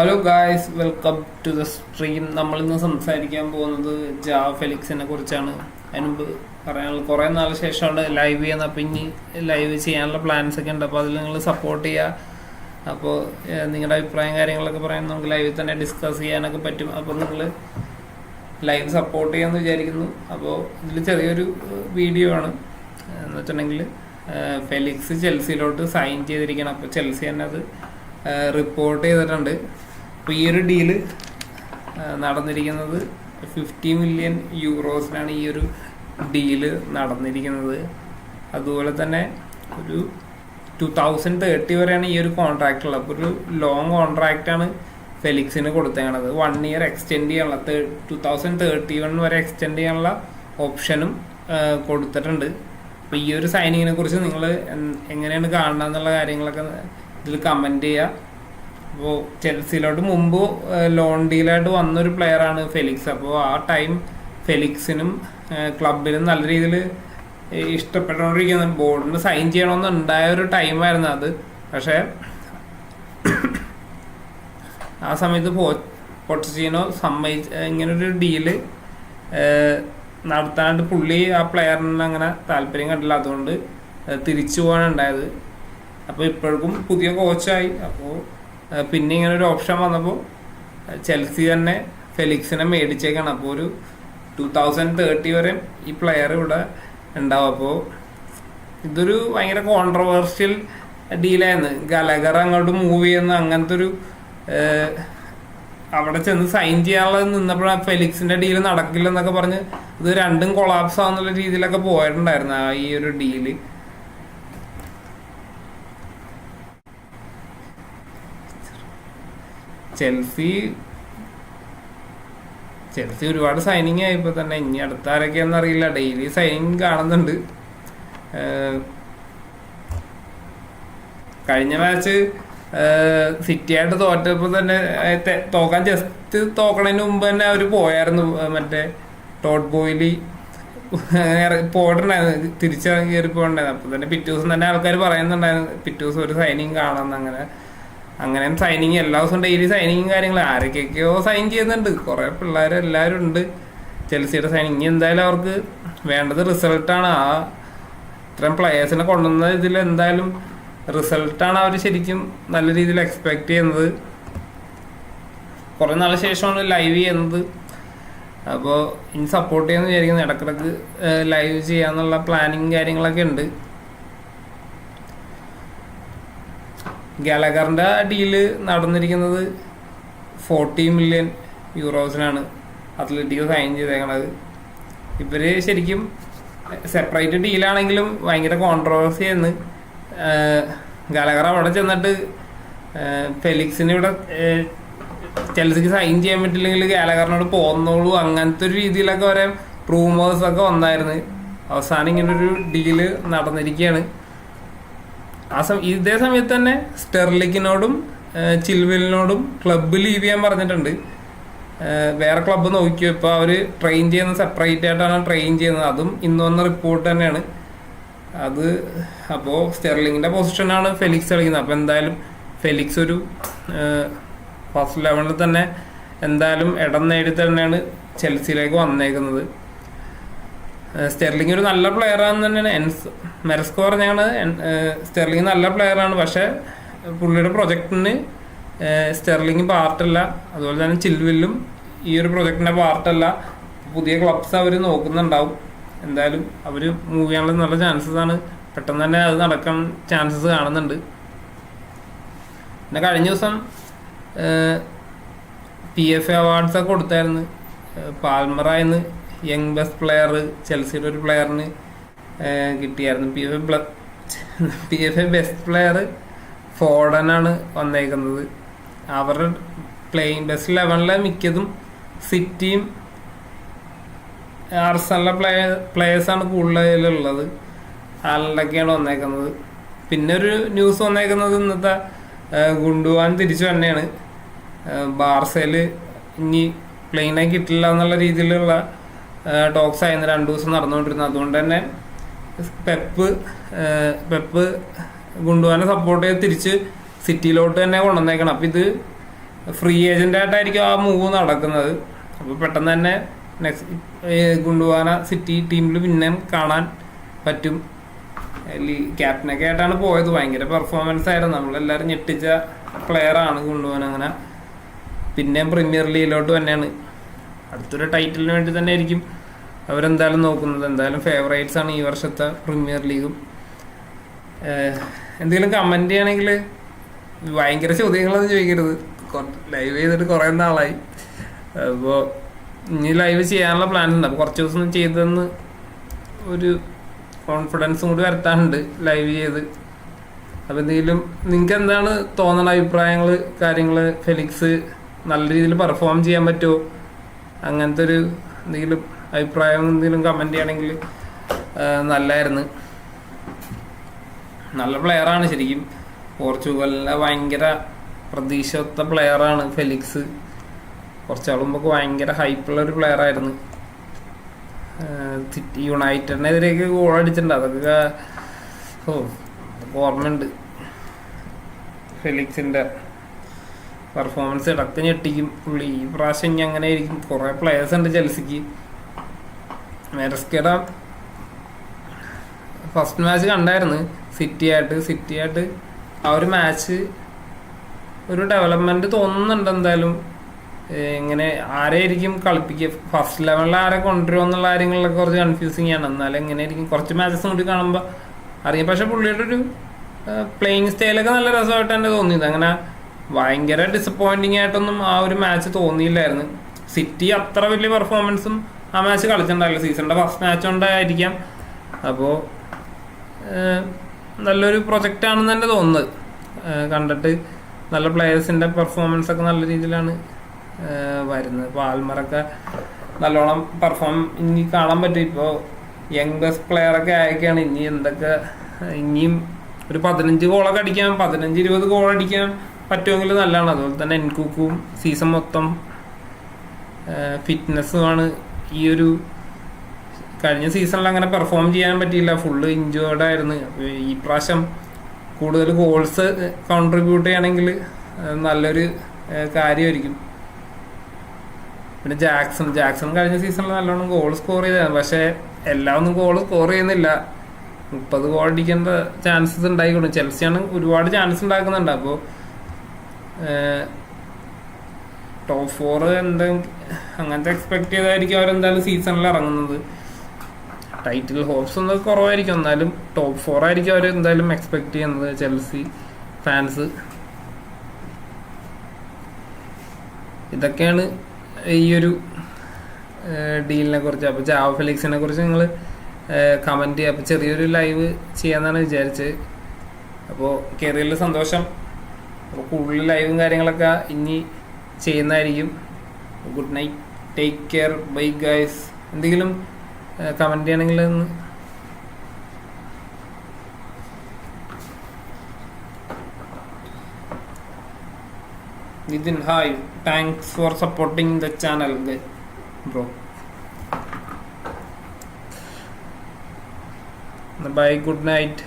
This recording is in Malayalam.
Hello guys welcome to the stream നമ്മളിന്ന് സംസാരിക്കാൻ പോകുന്നത് ജാ ഫെലിക്സിനെ കുറിച്ചാണ്. അതിനുമ്പ് പറയാനുള്ള കുറേ നാൾ ശേഷമാണ് ലൈവ് ചെയ്യുന്നത്. അപ്പം ഇനി ലൈവ് ചെയ്യാനുള്ള പ്ലാൻസ് ഒക്കെ ഉണ്ട്. അപ്പോൾ അതിൽ നിങ്ങൾ സപ്പോർട്ട് ചെയ്യുക. അപ്പോൾ നിങ്ങളുടെ അഭിപ്രായം കാര്യങ്ങളൊക്കെ പറയാൻ നമുക്ക് ലൈവിൽ തന്നെ ഡിസ്കസ് ചെയ്യാനൊക്കെ പറ്റും. അപ്പോൾ നിങ്ങൾ ലൈവ് സപ്പോർട്ട് ചെയ്യാമെന്ന് വിചാരിക്കുന്നു. അപ്പോൾ ഇതിൽ ചെറിയൊരു വീഡിയോ ആണ്. എന്ന് വെച്ചിട്ടുണ്ടെങ്കിൽ ഫെലിക്സ് ചെൽസിയിലോട്ട് സൈൻ ചെയ്തിരിക്കണം. അപ്പോൾ ചെൽസി തന്നെ അത് റിപ്പോർട്ട് ചെയ്തിട്ടുണ്ട്. അപ്പോൾ ഈ ഒരു ഡീൽ നടന്നിരിക്കുന്നത് ഫിഫ്റ്റി മില്യൺ യൂറോസിലാണ് ഈ ഒരു ഡീൽ നടന്നിരിക്കുന്നത്. അതുപോലെ തന്നെ ഒരു ടു തൗസൻഡ് തേർട്ടി വരെയാണ് ഈ ഒരു കോൺട്രാക്റ്റ് ഉള്ളത്. അപ്പോൾ ഒരു ലോങ് കോൺട്രാക്റ്റാണ് ഫെലിക്സിന് കൊടുത്തേക്കണത്. വൺ ഇയർ എക്സ്റ്റെൻഡ് ചെയ്യാനുള്ള ടു തൗസൻഡ് തേർട്ടി വൺ വരെ എക്സ്റ്റെൻഡ് ചെയ്യാനുള്ള ഓപ്ഷനും കൊടുത്തിട്ടുണ്ട്. അപ്പോൾ ഈ ഒരു സൈനിങ്ങിനെ കുറിച്ച് നിങ്ങൾ എങ്ങനെയാണ് കാണുന്നത് എന്നുള്ള കാര്യങ്ങളൊക്കെ ഇതിൽ കമന്റ് ചെയ്യുക. അപ്പോൾ ചെൽസിയിലോട്ട് മുമ്പ് ലോൺ ഡീലായിട്ട് വന്നൊരു പ്ലെയറാണ് ഫെലിക്സ്. അപ്പോൾ ആ ടൈം ഫെലിക്സിനും ക്ലബിനും നല്ല രീതിയിൽ ഇഷ്ടപ്പെട്ടുകൊണ്ടിരിക്കുന്ന ബോർഡിന് സൈൻ ചെയ്യണമെന്നുണ്ടായ ഒരു ടൈമായിരുന്നു അത്. പക്ഷേ ആ സമയത്ത് പോ സമ്മതി സമ്മതിച്ച് ഇങ്ങനൊരു ഡീൽ നടത്താനായിട്ട് പുള്ളി ആ പ്ലെയറിന് അങ്ങനെ താല്പര്യം കണ്ടില്ല. അതുകൊണ്ട് തിരിച്ചു പോകാനുണ്ടായത് അപ്പോൾ ഇപ്പോഴും പുതിയ കോച്ചായി അപ്പോൾ പിന്നെ ഇങ്ങനെ ഒരു ഓപ്ഷൻ വന്നപ്പോൾ ചെൽസി തന്നെ ഫെലിക്സിനെ മേടിച്ചേക്കാണ്. അപ്പോൾ ഒരു ടു തൗസൻഡ് തേർട്ടി വരെ ഈ പ്ലെയർ ഇവിടെ ഉണ്ടാവും. അപ്പോൾ ഇതൊരു ഭയങ്കര കോൺട്രവേഴ്ഷ്യൽ ഡീലായിരുന്നു ഗലഗർ അങ്ങോട്ട് മൂവ് ചെയ്യുന്ന. അങ്ങനത്തെ ഒരു അവിടെ ചെന്ന് സൈൻ ചെയ്യാനുള്ളത് നിന്നപ്പോഴാണ് ഫെലിക്സിന്റെ ഡീൽ നടക്കില്ലെന്നൊക്കെ പറഞ്ഞ് ഇത് രണ്ടും കൊളാപ്സ് ആവുന്നുള്ള രീതിയിലൊക്കെ പോയിട്ടുണ്ടായിരുന്നു ആ ഈ ഒരു ഡീൽ ചെൽസി ചെൽസി ഒരുപാട് സൈനിങ് ആയപ്പോൾ തന്നെ ഇനി അടുത്ത ആരൊക്കെയാണെന്ന് അറിയില്ല. ഡെയിലി സൈനിങ് കാണുന്നുണ്ട്. കഴിഞ്ഞ മാച്ച് സിറ്റി ആയിട്ട് തോറ്റപ്പോൾ തന്നെ തോക്കാൻ ജസ്റ്റ് തോക്കണതിന് മുമ്പ് തന്നെ അവർ പോയായിരുന്നു മറ്റേ ടോട്ട് ബോയിലി. പോയിട്ടുണ്ടായിരുന്നു. തിരിച്ചിറങ്ങി കയറി പോയിട്ടുണ്ടായിരുന്നു. അപ്പോൾ തന്നെ പിറ്റേ ദിവസം തന്നെ ആൾക്കാർ പറയുന്നുണ്ടായിരുന്നു പിറ്റേ ദിവസം ഒരു സൈനിങ് കാണാമെന്ന് അങ്ങനെ അങ്ങനെ സൈനിങ് എല്ലാ ദിവസവും ഡെയിലി സൈനിങ്ങും കാര്യങ്ങളും. ആരൊക്കെയൊക്കെയോ സൈൻ ചെയ്യുന്നുണ്ട്. കുറേ പിള്ളേർ എല്ലാവരും ഉണ്ട്. ചെൽസിയുടെ സൈനിങ് എന്തായാലും അവർക്ക് വേണ്ടത് റിസൾട്ടാണ് ആ ഇത്രയും പ്ലെയേഴ്സിനെ കൊണ്ടുവന്ന ഇതിൽ എന്തായാലും റിസൾട്ടാണ് അവർ ശരിക്കും നല്ല രീതിയിൽ എക്സ്പെക്ട് ചെയ്യുന്നത്. കുറേ നാളെ ശേഷമാണ് ലൈവ് ചെയ്യുന്നത്. അപ്പോൾ ഇനി സപ്പോർട്ട് ചെയ്യാന്ന് വിചാരിക്കുന്നു. ഇടക്കിടക്ക് ലൈവ് ചെയ്യാന്നുള്ള പ്ലാനിങ് കാര്യങ്ങളൊക്കെ ഉണ്ട്. ഗാലഗറിന്റെ ഡീൽ നടന്നിരിക്കുന്നത് ഫോർട്ടി മില്യൺ യൂറോസിനാണ് അത്ലറ്റിക്കോ സൈൻ ചെയ്തേക്കണത്. ഇവർ ശരിക്കും സെപ്പറേറ്റ് ഡീലാണെങ്കിലും ഭയങ്കര കോൺട്രവേഴ്സി എന്ന് ഗാലഗർ അവിടെ ചെന്നിട്ട് ഫെലിക്സിന് ഇവിടെ ചെൽസിക്ക് സൈൻ ചെയ്യാൻ പറ്റില്ലെങ്കിൽ ഗാലഗറിനോട് പോന്നോളൂ. അങ്ങനത്തെ ഒരു രീതിയിലൊക്കെ വരെ റൂമേഴ്സ് ഒക്കെ വന്നായിരുന്നു. അവസാനം ഇങ്ങനൊരു ഡീൽ നടന്നിരിക്കുകയാണ്. ആ ഇതേ സമയത്ത് തന്നെ സ്റ്റെർലിക്കിനോടും ചിൽവിലിനോടും ക്ലബ്ബ് ലീവ് ചെയ്യാൻ പറഞ്ഞിട്ടുണ്ട്. വേറെ ക്ലബ്ബ് നോക്കിയോ? ഇപ്പോൾ അവർ ട്രെയിൻ ചെയ്യുന്നത് സെപ്പറേറ്റ് ആയിട്ടാണ് ട്രെയിൻ ചെയ്യുന്നത്. അതും ഇന്ന് വന്ന റിപ്പോർട്ട് തന്നെയാണ്. അത് അപ്പോൾ സ്റ്റെർലിങ്ങിന്റെ പൊസിഷനാണ് ഫെലിക്സ് കളിക്കുന്നത്. അപ്പോൾ എന്തായാലും ഫെലിക്സ് ഒരു ഫസ്റ്റ് ലെവലിൽ തന്നെ എന്തായാലും ഇടം നേടി തന്നെയാണ് ചെൽസിയിലേക്ക് വന്നേക്കുന്നത്. സ്റ്റെർലിംഗ് ഒരു നല്ല പ്ലെയർ ആണെന്ന് തന്നെയാണ്. എൻസ് മെറസ്കോ പറഞ്ഞാണ് സ്റ്റെർലിംഗ് നല്ല പ്ലെയർ ആണ്. പക്ഷെ പുള്ളിയുടെ പ്രൊജക്ടിന് സ്റ്റെർലിംഗ് പാർട്ടല്ല. അതുപോലെ തന്നെ ചിൽവില്ലും ഈ ഒരു പ്രൊജക്ടിന്റെ പാർട്ടല്ല. പുതിയ ക്ലബ്സ് അവർ നോക്കുന്നുണ്ടാവും. എന്തായാലും അവർ മൂവ് ചെയ്യാനുള്ള നല്ല ചാൻസസ് ആണ്. പെട്ടെന്ന് തന്നെ അത് നടക്കാൻ ചാൻസസ് കാണുന്നുണ്ട്. പിന്നെ കഴിഞ്ഞ ദിവസം പി എഫ് എ അവാർഡ്സ് ഒക്കെ കൊടുത്തായിരുന്നു. പാൽമറായിന്ന് യങ് ബെസ്റ്റ് പ്ലെയർ ചെൽസിയുടെ ഒരു പ്ലെയറിന് കിട്ടിയായിരുന്നു. P F P F best player ഫോർഡനാണ് വന്നേക്കുന്നത്. അവരുടെ പ്ലേയിങ് ബെസ്റ്റ് ലെവനിലെ മിക്കതും സിറ്റിയും ആർസലിലെ പ്ലേ പ്ലേയേഴ്സാണ് കൂടുതലുള്ളത്. അല്ലൊക്കെയാണ് വന്നേക്കുന്നത്. പിന്നെ ഒരു ന്യൂസ് വന്നേക്കുന്നത് ഇന്നത്തെ ഗുണ്ടുവാൻ തിരിച്ചു തന്നെയാണ് ബാർസയിൽ ഇനി പ്ലെയിനായി കിട്ടില്ല എന്നുള്ള രീതിയിലുള്ള ടോക്സ് ആയിരുന്നു രണ്ടു ദിവസം നടന്നുകൊണ്ടിരുന്നത് അതുകൊണ്ട് തന്നെ പെപ്പ് പെപ്പ് ഗുണ്ടുവാനെ സപ്പോർട്ട് ചെയ്ത് തിരിച്ച് സിറ്റിയിലോട്ട് തന്നെ കൊണ്ടുവന്നേക്കണം. അപ്പം ഇത് ഫ്രീ ഏജന്റ് ആയിട്ടായിരിക്കും ആ മൂവ് നടക്കുന്നത്. അപ്പോൾ പെട്ടെന്ന് തന്നെ നെക്സ്റ്റ് ഗുണ്ടുവാന സിറ്റി ടീമിൽ പിന്നെ കാണാൻ പറ്റും. ക്യാപ്റ്റനൊക്കെ ആയിട്ടാണ് പോയത്. ഭയങ്കര പെർഫോമൻസ് ആയിരുന്നു. നമ്മളെല്ലാവരും ഞെട്ടിച്ച പ്ലെയർ ആണ് ഗുണ്ടുവാൻ അങ്ങനെ. പിന്നെയും പ്രീമിയർ ലീഗിലോട്ട് തന്നെയാണ്. അടുത്തൊരു ടൈറ്റിലിന് വേണ്ടി തന്നെ ആയിരിക്കും അവരെന്തായാലും നോക്കുന്നത്. എന്തായാലും ഫേവറേറ്റ്സ് ആണ് ഈ വർഷത്തെ പ്രീമിയർ ലീഗും എന്തെങ്കിലും കമന്റ് ചെയ്യണമെങ്കിൽ ഭയങ്കര ചോദ്യങ്ങളൊന്നും ചോദിക്കരുത്. ലൈവ് ചെയ്തിട്ട് കുറേ നാളായി. അപ്പോൾ ഇനി ലൈവ് ചെയ്യാനുള്ള പ്ലാൻ ഉണ്ട്. അപ്പോൾ കുറച്ച് ദിവസം ചെയ്തെന്ന് ഒരു കോൺഫിഡൻസും കൂടി വരുത്താനുണ്ട് ലൈവ് ചെയ്ത്. അപ്പോൾ എന്തെങ്കിലും നിങ്ങൾക്ക് എന്താണ് തോന്നുന്ന അഭിപ്രായങ്ങൾ കാര്യങ്ങൾ ഫെലിക്സ് നല്ല രീതിയിൽ പെർഫോം ചെയ്യാൻ പറ്റുമോ? അങ്ങനത്തെ ഒരു എന്തെങ്കിലും അഭിപ്രായം എന്തെങ്കിലും കമന്റ് ചെയ്യണമെങ്കിൽ നല്ലായിരുന്നു. നല്ല പ്ലെയറാണ് ശരിക്കും. പോർച്ചുഗലിലെ ഭയങ്കര പ്രതീക്ഷത്ത പ്ലെയറാണ് ഫെലിക്സ്. കുറച്ചാൾ ഭയങ്കര ഹൈപ്പുള്ള ഒരു സിറ്റി യുണൈറ്റഡിനെതിരെയൊക്കെ ഗോൾ അടിച്ചിട്ടുണ്ട്. അതൊക്കെ ഓ ഓർമ്മയുണ്ട്. ഫെലിക്സിന്റെ പെർഫോമൻസ് ഇടയ്ക്ക് ഞെട്ടിക്കും പുള്ളി. ഈ പ്രാവശ്യം ഇനി അങ്ങനെ ആയിരിക്കും. കുറെ പ്ലെയേഴ്സ് ഉണ്ട് ചെൽസിക്ക്. മെറസ്കയുടെ ഫസ്റ്റ് മാച്ച് കണ്ടായിരുന്നു. സിറ്റി ആയിട്ട് സിറ്റി ആയിട്ട്. ആ ഒരു മാച്ച് ഒരു ഡെവലപ്മെന്റ് തോന്നുന്നുണ്ട് എന്തായാലും. ഇങ്ങനെ ആരെയായിരിക്കും കളിപ്പിക്കുക ഫസ്റ്റ് ലെവലിൽ ആരെ കൊണ്ടുവരുമോ എന്നുള്ള കാര്യങ്ങളിലൊക്കെ കുറച്ച് കൺഫ്യൂസിങ് ആണ്. എന്നാലും എങ്ങനെയായിരിക്കും? കുറച്ച് മാച്ചസ് കൂടി കാണുമ്പോൾ അറിയാം. പക്ഷെ പുള്ളിയുടെ ഒരു പ്ലേയിങ് സ്റ്റൈലൊക്കെ നല്ല രസമായിട്ട് തന്നെ തോന്നിയത് അങ്ങനെ ഭയങ്കര ഡിസപ്പോയിന്റിങ് ആയിട്ടൊന്നും ആ ഒരു മാച്ച് തോന്നിയില്ലായിരുന്നു. സിറ്റി അത്ര വലിയ പെർഫോമൻസും ആ മാച്ച് കളിച്ചിട്ടുണ്ടായില്ല. സീസണിന്റെ ഫസ്റ്റ് മാച്ച് കൊണ്ടായിരിക്കാം. അപ്പോൾ നല്ലൊരു പ്രൊജക്റ്റ് ആണെന്ന് തന്നെ തോന്നുന്നത്. കണ്ടിട്ട് നല്ല പ്ലെയേഴ്സിന്റെ പെർഫോമൻസ് ഒക്കെ നല്ല രീതിയിലാണ് വരുന്നത്. ഇപ്പോൾ ആൽമറൊക്കെ നല്ലോണം പെർഫോം ഇനി കാണാൻ പറ്റും. ഇപ്പോൾ യങ് ബെസ്റ്റ് പ്ലെയർ ഒക്കെ ആയൊക്കെയാണ്. ഇനി എന്തൊക്കെ ഇനിയും ഒരു പതിനഞ്ച് ഗോളൊക്കെ അടിക്കാം. പതിനഞ്ച് ഇരുപത് ഗോൾ അടിക്കാൻ പറ്റുമെങ്കിൽ നല്ലതാണ്. അതുപോലെ തന്നെ എൻകുക്കും സീസൺ മൊത്തം ഫിറ്റ്നസ്സുമാണ് ഈ ഒരു കഴിഞ്ഞ സീസണിൽ അങ്ങനെ പെർഫോം ചെയ്യാൻ പറ്റിയില്ല. ഫുള്ള് ഇഞ്ചേർഡ് ആയിരുന്നു. ഈ പ്രാവശ്യം കൂടുതൽ ഗോൾസ് കോൺട്രിബ്യൂട്ട് ചെയ്യണമെങ്കിൽ നല്ലൊരു കാര്യമായിരിക്കും. പിന്നെ ജാക്സൺ ജാക്സൺ കഴിഞ്ഞ സീസണിൽ നല്ലോണം ഗോൾ സ്കോർ ചെയ്തതാണ് പക്ഷേ എല്ലാം ഒന്നും ഗോൾ സ്കോർ ചെയ്യുന്നില്ല. മുപ്പത് ഗോൾ അടിക്കേണ്ട ചാൻസസ് ഉണ്ടായിക്കൊണ്ട് ചെൽസിയാണ് ഒരുപാട് ചാൻസ് ഉണ്ടാക്കുന്നുണ്ട്. അപ്പോൾ ടോപ്പ് ഫോർ എന്താ അങ്ങനത്തെ എക്സ്പെക്ട് ചെയ്തായിരിക്കും അവരെന്തായാലും സീസണിൽ ഇറങ്ങുന്നത്. ടൈറ്റിൽ ഹോപ്സ് ഒന്നും കുറവായിരിക്കും. എന്നാലും ടോപ്പ് ഫോർ ആയിരിക്കും അവർ എന്തായാലും എക്സ്പെക്ട് ചെയ്യുന്നത്. ചെൽസി ഫാൻസ് ഇതൊക്കെയാണ് ഈ ഒരു ഡീലിനെ കുറിച്ച്. അപ്പോൾ ജാവ ഫെലിക്സിനെ കുറിച്ച് നിങ്ങൾ കമന്റ് ചെയ്യുക അപ്പോൾ ചെറിയൊരു ലൈവ് ചെയ്യാന്നാണ് വിചാരിച്ചത്. അപ്പോൾ കയറിയുള്ള സന്തോഷം. അപ്പോൾ കൂടുതൽ ലൈവും കാര്യങ്ങളൊക്കെ ഇനി ചെയ്യുന്നതായിരിക്കും. Good night take care bye guys എന്തെങ്കിലും കമന്റ് ചെയ്യണമെങ്കിൽ Nithin hi thanks for supporting the channel bro bye good night